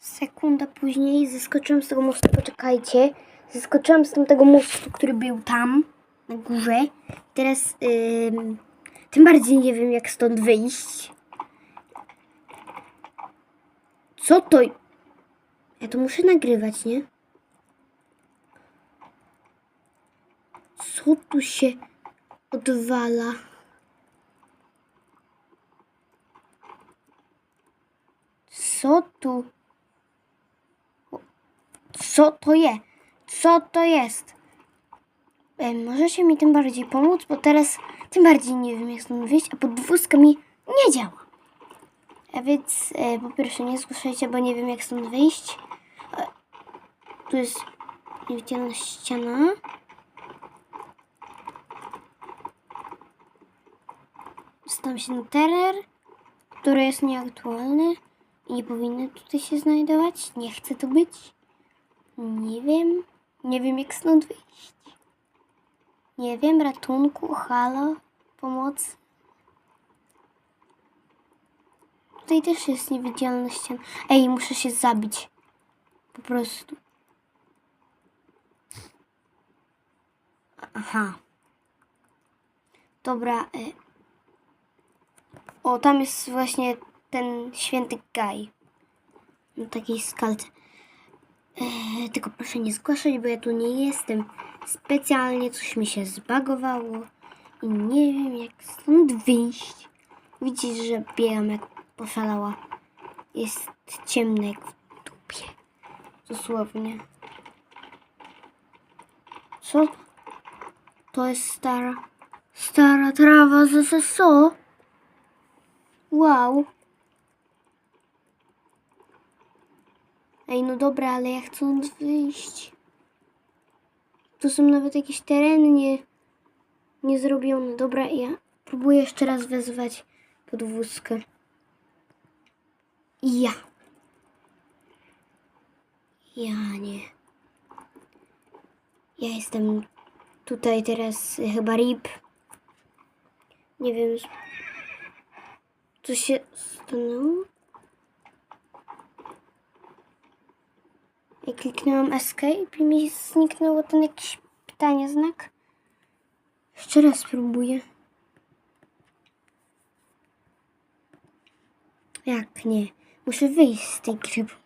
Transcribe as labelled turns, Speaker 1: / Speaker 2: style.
Speaker 1: Sekunda później zeskoczyłem z tego mostu, poczekajcie. Zeskoczyłem z tamtego mostu, który był tam, na górze. Teraz ym, tym bardziej nie wiem, jak stąd wyjść. Co to? Ja to muszę nagrywać, nie? Co tu się odwala? Co tu? Co to je? Co to jest? E, możecie mi tym bardziej pomóc, bo teraz tym bardziej nie wiem, jak stąd wyjść, a podwózka mi nie działa. A więc e, po pierwsze nie zgłaszajcie, bo nie wiem, jak stąd wyjść. E, tu jest niewidzialna ściana. Dostałem się na teren, który jest nieaktualny i nie powinny tutaj się znajdować. Nie chcę tu być. Nie wiem. Nie wiem, jak stąd wyjść. Nie wiem, ratunku, halo, pomoc. Tutaj też jest niewidzialna ściana. Ej, muszę się zabić. Po prostu. Aha. Dobra. Y o, tam jest właśnie ten święty Gaj. Na takiej skalce. Eee, tylko proszę nie zgłaszać, bo ja tu nie jestem. Specjalnie coś mi się zbagowało i nie wiem jak stąd wyjść. Widzisz, że biegam jak poszalała. Jest ciemno jak w dupie. Dosłownie. Co? To jest stara, stara trawa z SSO. Wow. Ej, no dobra, ale ja chcę wyjść. Tu są nawet jakieś tereny nie, niezrobione. Dobra, ja próbuję jeszcze raz wezwać podwózkę. Ja. Ja nie. Ja jestem tutaj teraz y, chyba RIP. Nie wiem. Co się stanęło? I kliknęłam escape i mi zniknęło ten jakiś pytanie znak. Jeszcze raz spróbuję. Jak nie? Muszę wyjść z tej gry.